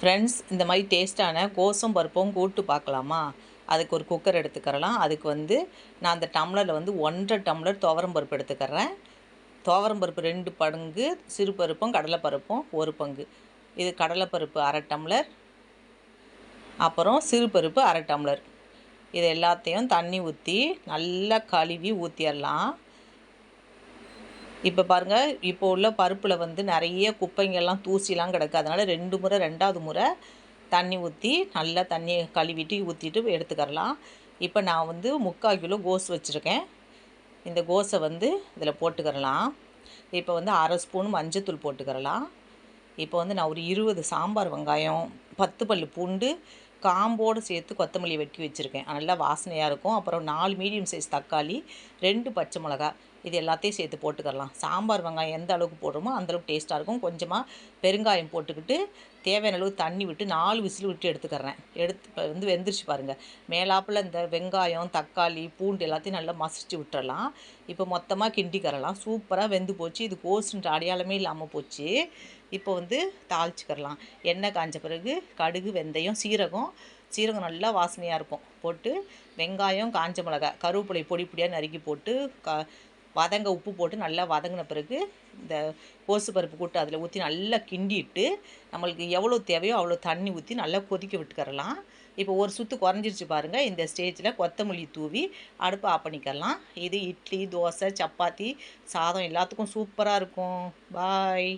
Friends இந்த மாதிரி டேஸ்ட்டான கோசம் பருப்பும் கூட்டு பார்க்கலாமா? அதுக்கு ஒரு குக்கர் எடுத்துக்கிறலாம். அதுக்கு வந்து நான் அந்த டம்ளரில் வந்து ஒன்றரை டம்ளர் துவரம் பருப்பு எடுத்துக்கிறேன். துவரம் பருப்பு ரெண்டு பங்கு சிறு பருப்பும் கடலைப்பருப்பும் ஒரு பங்கு. இது கடலைப்பருப்பு அரை டம்ளர் அப்புறம் சிறு பருப்பு அரை டம்ளர் இது எல்லாத்தையும் தண்ணி ஊற்றி நல்லா கழுவி ஊற்றிடலாம் இப்போ பாருங்கள் இப்போ உள்ள பருப்பில் வந்து நிறைய குப்பைங்கள்லாம் தூசிலாம் கிடக்கு. அதனால் ரெண்டு முறை ரெண்டாவது முறை தண்ணி ஊற்றி நல்லா தண்ணியை கழுவிட்டு ஊற்றிட்டு எடுத்துக்கரலாம் இப்போ நான் வந்து முக்கால் கிலோ கோஸ் வச்சுருக்கேன். இந்த கோஸை வந்து இதில் போட்டுக்கிறலாம். இப்போ வந்து அரை ஸ்பூன் மஞ்சத்தூள் போட்டுக்கிறலாம். இப்போ வந்து நான் ஒரு இருபது சாம்பார் வெங்காயம் பத்து பல் பூண்டு காம்போடு சேர்த்து கொத்தமல்லி வெட்டி வச்சுருக்கேன். நல்லா வாசனையாக இருக்கும். அப்புறம் நாலு மீடியம் சைஸ் தக்காளி ரெண்டு பச்சை மிளகா இது எல்லாத்தையும் சேர்த்து போட்டுக்கலாம் சாம்பார் வெங்காயம் எந்த அளவுக்கு போடுறோமோ அந்தளவுக்கு டேஸ்ட்டாக இருக்கும். கொஞ்சமாக பெருங்காயம் போட்டுக்கிட்டு தேவையான அளவு தண்ணி விட்டு நாலு விசில் விட்டு எடுத்துக்கிறேன். எடுத்து இப்போ வந்து வெந்துருச்சு பாருங்கள் மேலாப்பில் இந்த வெங்காயம் தக்காளி பூண்டு எல்லாத்தையும் நல்லா மசிச்சு விட்டுறலாம். இப்போ மொத்தமாக கிண்டிக்கிறலாம். சூப்பராக வெந்து போச்சு. இது கோஸ்ன்ற அடையாளமே இல்லாமல் போச்சு. இப்போ வந்து தாளிச்சுக்கிறலாம். எண்ணெய் காஞ்ச பிறகு கடுகு வெந்தயம் சீரகம். சீரகம் நல்லா வாசனையாக இருக்கும். போட்டு வெங்காயம் காஞ்ச மிளகாய் கருவேப்பிலை பொடி பொடியாக நறுக்கி போட்டு க வதங்க உப்பு போட்டு நல்லா வதங்கின பிறகு இந்த கோசு பருப்பு கூட்டு அதில் ஊற்றி நல்லா கிண்டிட்டு நம்மளுக்கு எவ்வளோ தேவையோ அவ்வளோ தண்ணி ஊற்றி நல்லா கொதிக்க விட்டுக்கரலாம் இப்போ ஒரு சுற்று குறைஞ்சிருச்சு பாருங்கள் இந்த ஸ்டேஜில் கொத்தமல்லி தூவி அடுப்பு ஆஃப் பண்ணிக்கலாம். இது இட்லி தோசை சப்பாத்தி சாதம் எல்லாத்துக்கும் சூப்பராக இருக்கும். பாய்.